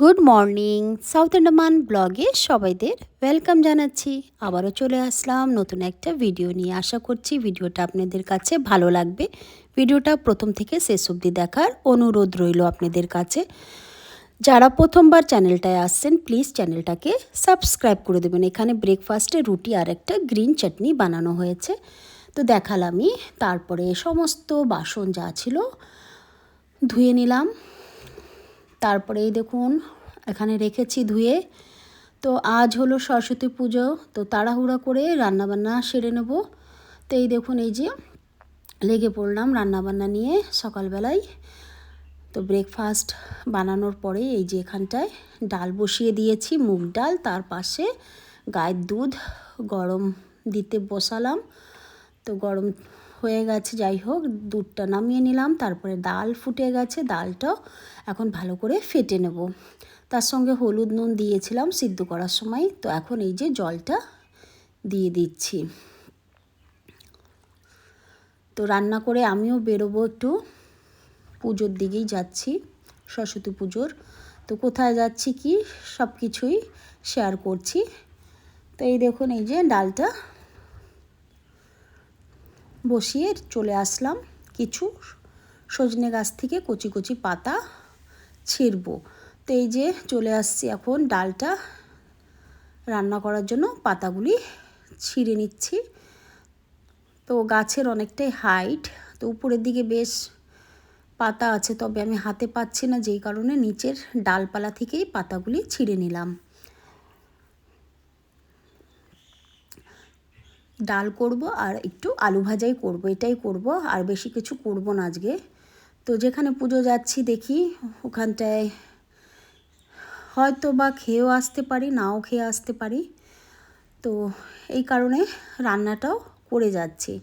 Good morning, south Andaman ব্লগে সবাইদের welcome জানাচ্ছি। আবারও চলে আসলাম নতুন একটা ভিডিও নিয়ে। আশা করছি ভিডিওটা আপনাদের কাছে ভালো লাগবে। ভিডিওটা প্রথম থেকে শেষ অবধি দেখার অনুরোধ রইল আপনাদের কাছে। যারা প্রথমবার চ্যানেলটায় আসছেন, প্লিজ চ্যানেলটাকে সাবস্ক্রাইব করে দেবেন। এখানে ব্রেকফাস্টে রুটি আর একটা গ্রিন চাটনি বানানো হয়েছে। তো দেখালামই। তারপরে সমস্ত বাসন যা ছিল ধুয়ে নিলাম। তারপরে এই দেখুন, এখানে রেখেছি ধুয়ে। তো আজ হলো সরস্বতী পুজো, তো তাড়াহুড়া করে রান্নাবান্না সেরে নেব। তো এই দেখুন, এই যে লেগে পড়লাম রান্নাবান্না নিয়ে সকালবেলায়। তো ব্রেকফাস্ট বানানোর পরে এই যে এখানটায় ডাল বসিয়ে দিয়েছি, মুগ ডাল, তার পাশে গায়ের দুধ গরম দিতে বসালাম। তো গরম হয়ে গেছে, যাই হোক, দুধটা নামিয়ে নিলাম, তারপরে ডাল ফুটে গেছে, ডালটাও এখন ভালো করে ফেটে নেব। তার সঙ্গে হলুদ নুন দিয়েছিলাম সিদ্ধ করার সময়, তো এখন এই যে জলটা দিয়ে দিচ্ছি। তো রান্না করে আমিও বেরোবো একটু, পুজোর দিকেই যাচ্ছি, সরস্বতী পুজোর। তো কোথায় যাচ্ছি কি সব কিছুই শেয়ার করছি। তো এই দেখুন, এই যে ডালটা বসিয়ে চলে আসলাম কিছু সজনে গাছ থেকে কচি কচি পাতা ছিঁড়ব। তো এই যে চলে আসছি এখন ডালটা রান্না করার জন্য, পাতাগুলি ছিঁড়ে নিচ্ছি। তো গাছের অনেকটাই হাইট, তো উপরের দিকে বেশ পাতা আছে, তবে আমি হাতে পাচ্ছি না, যেই কারণে নিচের ডালপালা থেকেই পাতাগুলি ছিঁড়ে নিলাম। ডাল করব আর একটু আলু ভাজাই করব, এটাই করব। আর বেশি কিছু করব না আজকে। তো যেখানে পুজো যাচ্ছি দেখি, ওখানটায় হয়তো বা খেয়েও আসতে পারি, নাও খেয়ে আসতে পারি। তো এই কারণে রান্নাটাও করে যাচ্ছি।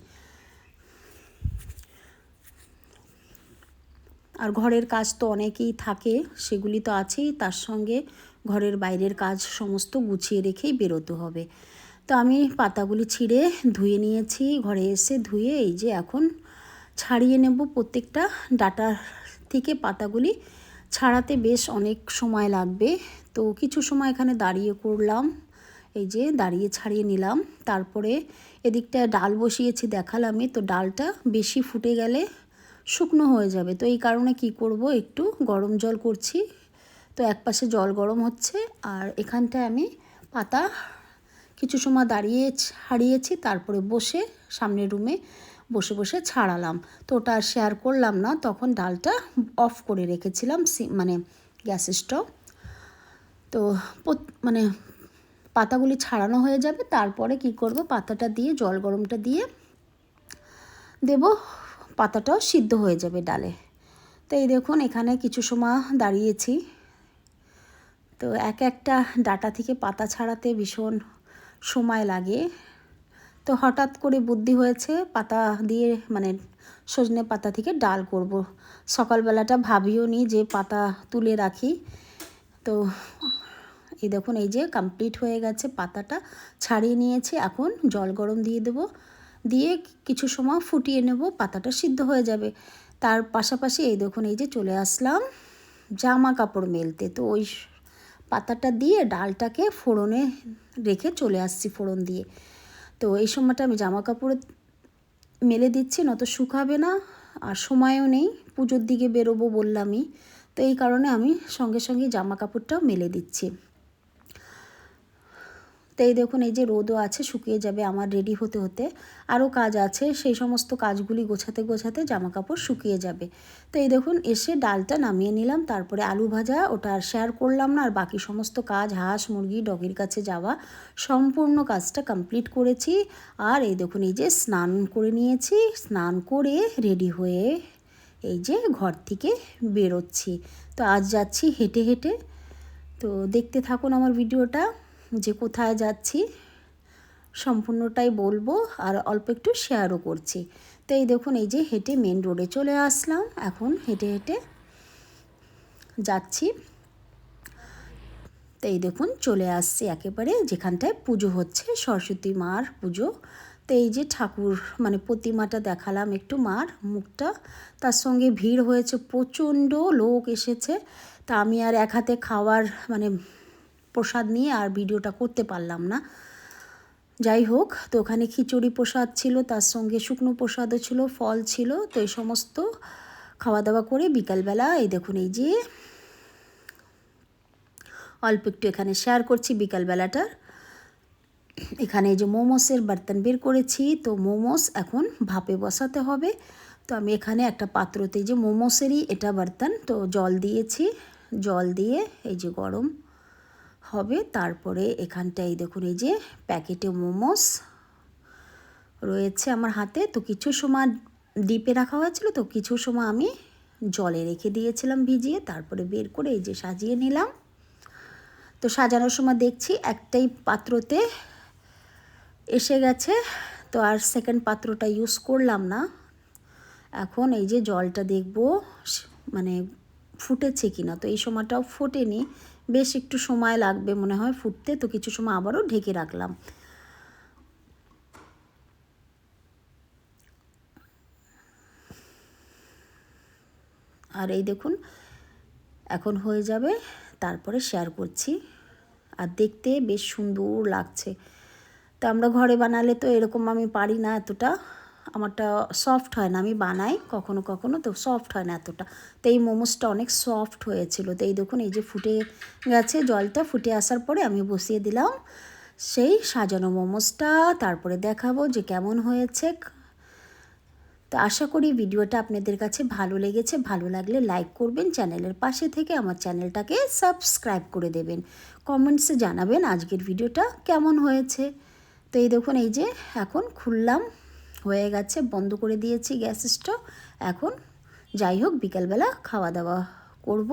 আর ঘরের কাজ তো অনেকেই থাকে, সেগুলি তো আছেই, তার সঙ্গে ঘরের বাইরের কাজ সমস্ত গুছিয়ে রেখেই বেরোতে হবে। তো আমি পাতাগুলি ছিঁড়ে ধুয়ে নিয়েছি, ঘরে এসে ধুয়ে এই যে এখন ছাড়িয়ে নেব প্রত্যেকটা ডাটার থেকে পাতাগুলি। ছাড়াতে বেশ অনেক সময় লাগবে। তো কিছু সময় এখানে দাঁড়িয়ে করলাম, এই যে দাঁড়িয়ে ছাড়িয়ে নিলাম। তারপরে এদিকটা ডাল বসিয়েছি দেখালামই তো ডালটা বেশি ফুটে গেলে শুকনো হয়ে যাবে। তো এই কারণে কি করব, একটু গরম জল করছি। তো এক পাশে জল গরম হচ্ছে, আর এখানটায় আমি পাতা কিছু সময় দাঁড়িয়ে হারিয়েছি, তারপরে বসে সামনের রুমে বসে বসে ছাড়ালাম। তো ওটা শেয়ার করলাম না, তখন ডালটা অফ করে রেখেছিলাম মানে গ্যাস স্টোভ তো মানে পাতাগুলি ছাড়ানো হয়ে যাবে, তারপরে কি করব, পাতাটা দিয়ে, জল গরমটা দিয়ে দেব, পাতাটাও সিদ্ধ হয়ে যাবে ডালে। তো এই দেখুন, এখানে কিছু সময় দাঁড়িয়েছি। তো এক একটা ডাটা থেকে পাতা ছাড়াতে ভীষণ সময় লাগে। তো হঠাৎ করে বুদ্ধি হয়েছে, পাতা দিয়ে মানে সজনে পাতা থেকে ডাল করব। সকালবেলাটা ভাবিও নি যে পাতা তুলে রাখি। তো এই দেখুন, এই যে কমপ্লিট হয়ে গেছে পাতাটা। ছাড়িয়ে নিয়েছি, এখন জল গরম দিয়ে দেব। দিয়ে কিছু সময় ফুটিয়ে নেব, পাতাটা সিদ্ধ হয়ে যাবে। তার পাশাপাশি এই দেখুন, এই যে চলে আসলাম জামা কাপড় মেলতে। তো ওই পাতাটা দিয়ে ডালটাকে ফোড়নে রেখে চলে আসছি ফোড়ন দিয়ে। তো এই সময়টা আমি জামা কাপড়ে মেলে দিচ্ছি নত শুকাবে না আর সময়ও নেই, পুজোর দিকে বেরোবো বললামই। তো এই কারণে আমি সঙ্গে সঙ্গে জামা কাপড়টাও মেলে দিচ্ছি। তো এই দেখুন, এই যে রোদও আছে, শুকিয়ে যাবে আমার রেডি হতে হতে। আরও কাজ আছে, সেই সমস্ত কাজগুলি গোছাতে গোছাতে জামা কাপড় শুকিয়ে যাবে। তো এই দেখুন, এসে ডালটা নামিয়ে নিলাম, তারপরে আলু ভাজা, ওটা আর শেয়ার করলাম না, আর বাকি সমস্ত কাজ, হাঁস, মুরগি, ডগির কাছে যাওয়া, সম্পূর্ণ কাজটা কমপ্লিট করেছি। আর এই দেখুন, এই যে স্নান করে নিয়েছি, স্নান করে রেডি হয়ে এই যে ঘর থেকে বেরোচ্ছি। তো আজ যাচ্ছি হেঁটে হেঁটে। তো দেখতে থাকুন আমার ভিডিওটা যে কোথায় যাচ্ছি, সম্পূর্ণটাই বলব আর অল্প একটু শেয়ারও করছি। তো এই দেখুন, এই যে হেঁটে মেন রোডে চলে আসলাম। এখন হেঁটে হেঁটে যাচ্ছি। তো এই দেখুন, চলে আসছি একেবারে যেখানটায় পুজো হচ্ছে, সরস্বতী মার পুজো। তো এই যে ঠাকুর মানে প্রতিমাটা দেখালাম একটু মার মুখটা। তার সঙ্গে ভিড় হয়েছে, প্রচণ্ড লোক এসেছে। তা আমি আর এক হাতে খাওয়ার মানে প্রসাদ নিয়ে আর ভিডিওটা করতে পারলাম না। যাই হোক, তো ওখানে খিচুড়ি প্রসাদ ছিল, তার সঙ্গে শুকনো প্রসাদও ছিল, ফল ছিল, তো এই সমস্ত খাওয়া দাওয়া করে বিকালবেলা এই দেখুন এই যে অল্প একটু এখানে শেয়ার করছি বিকালবেলাটার এখানে এই যে মোমোসের বর্তন বের করেছি, তো মোমোস এখন ভাপে বসাতে হবে। তো আমি এখানে একটা পাত্রতে যে মোমোসেরই এটা বর্তন, তো জল দিয়েছি, জল দিয়ে এই যে গরম হবে। তারপরে এখানটায় দেখুন, এই যে প্যাকেটে মোমোস রয়েছে আমার হাতে। তো কিছু সময় ডিপে রাখা হয়েছিল, তো কিছু সময় আমি জলে রেখে দিয়েছিলাম ভিজিয়ে। তারপরে বের করে এই যে সাজিয়ে নিলাম। তো সাজানোর সময় দেখছি একটাই পাত্রতে এসে গেছে। তো আর সেকেন্ড পাত্রটা ইউজ করলাম না। এখন এই যে জলটা দেখব মানে ফুটেছে কি না তো এই সময়টাও ফোটেনি। বেশ একটু সময় লাগবে মনে হয় ফুটতে, তো কিছু সময় আবারও ঢেকে রাখলাম। আর এই দেখুন, এখন হয়ে যাবে, তারপরে শেয়ার করছি। আর দেখতে বেশ সুন্দর লাগছে। তো আমরা ঘরে বানালে তো এরকম আমি পারি না এতটা। আমারটা সফট হয় না, আমি বানাই কখনো কখনো, তো সফট হয় না এতটা। তো এই মোমোসটা অনেক সফট হয়েছিল। তো এই দেখুন, এই যে ফুটে গেছে, জলটা ফুটে আসার পরে আমি বসিয়ে দিলাম সেই সাজানো মোমোসটা। তারপরে দেখাবো যে কেমন হয়েছে। তো আশা করি ভিডিওটা আপনাদের কাছে ভালো লেগেছে। ভালো লাগলে লাইক করবেন, চ্যানেলের পাশে থেকে আমার চ্যানেলটাকে সাবস্ক্রাইব করে দেবেন। কমেন্টসে জানাবেন আজকের ভিডিওটা কেমন হয়েছে। তো এই দেখুন, এই যে এখন খুললাম। হয়ে গেছে বন্ধ করে দিয়েছি গ্যাস স্টোভ। এখন যাই হোক বিকালবেলা খাওয়া দাওয়া করব।